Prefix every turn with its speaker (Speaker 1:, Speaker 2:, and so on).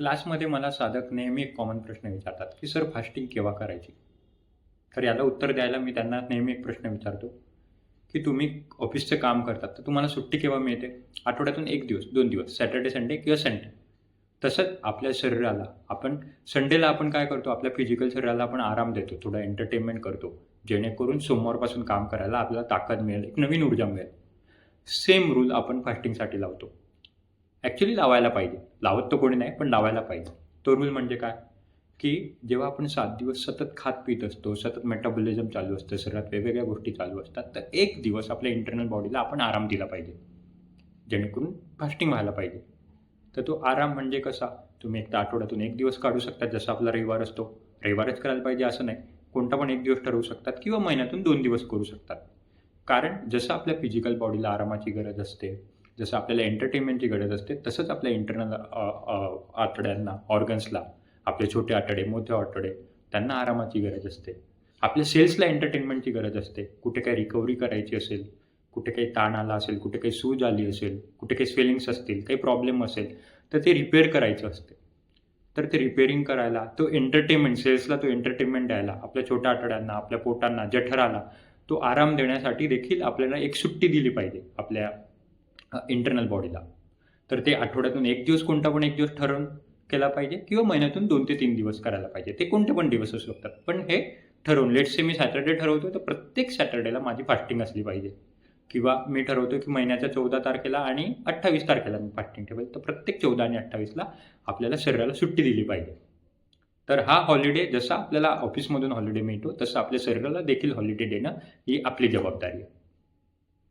Speaker 1: क्लासमध्ये मला साधक नेहमी एक कॉमन प्रश्न विचारतात की सर फास्टिंग केव्हा करायची? तर याला उत्तर द्यायला मी त्यांना नेहमी एक प्रश्न विचारतो की तुम्ही ऑफिसचं काम करतात तर तुम्हाला सुट्टी केव्हा मिळते? आठवड्यातून एक दिवस दोन दिवस सॅटर्डे संडे किंवा संडे तसंच आपल्या शरीराला आपण संडेला आपण काय करतो? आपल्या फिजिकल शरीराला आपण आराम देतो थोडं एंटरटेनमेंट करतो जेणेकरून सोमवारपासून काम करायला आपल्याला ताकद मिळेल एक नवीन ऊर्जा मिळेल. सेम रूल आपण फास्टिंगसाठी लावतो. ॲक्च्युली लावायला पाहिजे. लावत तर कोणी नाही पण लावायला पाहिजे. तो रूल म्हणजे काय? की जेव्हा आपण सात दिवस सतत खात पित असतो सतत मेटाबॉलिझम चालू असतं शरीरात वेगवेगळ्या गोष्टी चालू असतात तर एक दिवस आपल्या इंटरनल बॉडीला आपण आराम दिला पाहिजे. जेणेकरून फास्टिंग व्हायला पाहिजे. तर तो आराम म्हणजे कसा? तुम्ही एक तर आठवड्यातून एक दिवस काढू शकता जसा आपला रविवार असतो. रविवारच करायला पाहिजे असं नाही. कोणता पण एक दिवस ठरवू शकतात किंवा महिन्यातून दोन दिवस करू शकतात. कारण जसं आपल्या फिजिकल बॉडीला आरामाची गरज असते जसं आपल्याला एंटरटेनमेंटची गरज असते तसंच आपल्या इंटरनल आतड्यांना ऑर्गन्सला आपले छोटे आतडे मोठे आतडे त्यांना आरामाची गरज असते. आपल्या सेल्सला एंटरटेनमेंटची गरज असते. कुठे काही रिकव्हरी करायची असेल कुठे काही ताण आला असेल कुठे काही सूज आली असेल कुठे काही स्वेलिंग्स असतील काही प्रॉब्लेम असेल तर ते रिपेअर करायचं असते. तर ते रिपेअरिंग करायला तो एंटरटेनमेंट सेल्सला तो एंटरटेनमेंट द्यायला आपल्या छोट्या आठड्यांना आपल्या पोटांना जठराला तो आराम देण्यासाठी देखील आपल्याला एक सुट्टी दिली पाहिजे आपल्या इंटरनल बॉडीला तर ते आठवड्यातून एक दिवस कोणता पण एक दिवस ठरवून केला पाहिजे किंवा महिन्यातून दोन ते तीन दिवस करायला पाहिजे. ते कोणते पण दिवस असू शकतात. पण हे ठरवून लेट से मी सॅटर्डे ठरवतो तर प्रत्येक सॅटर्डेला माझी फास्टिंग असली पाहिजे. किंवा मी ठरवतो की महिन्याच्या चौदा तारखेला आणि अठ्ठावीस तारखेला मी फास्टिंग ठेवेल. तर प्रत्येक चौदा आणि अठ्ठावीसला आपल्याला शरीराला सुट्टी दिली पाहिजे. तर हा हॉलिडे जसा आपल्याला ऑफिसमधून हॉलिडे मिळतो तसं आपल्या शरीराला देखील हॉलिडे देणं ही आपली जबाबदारी आहे.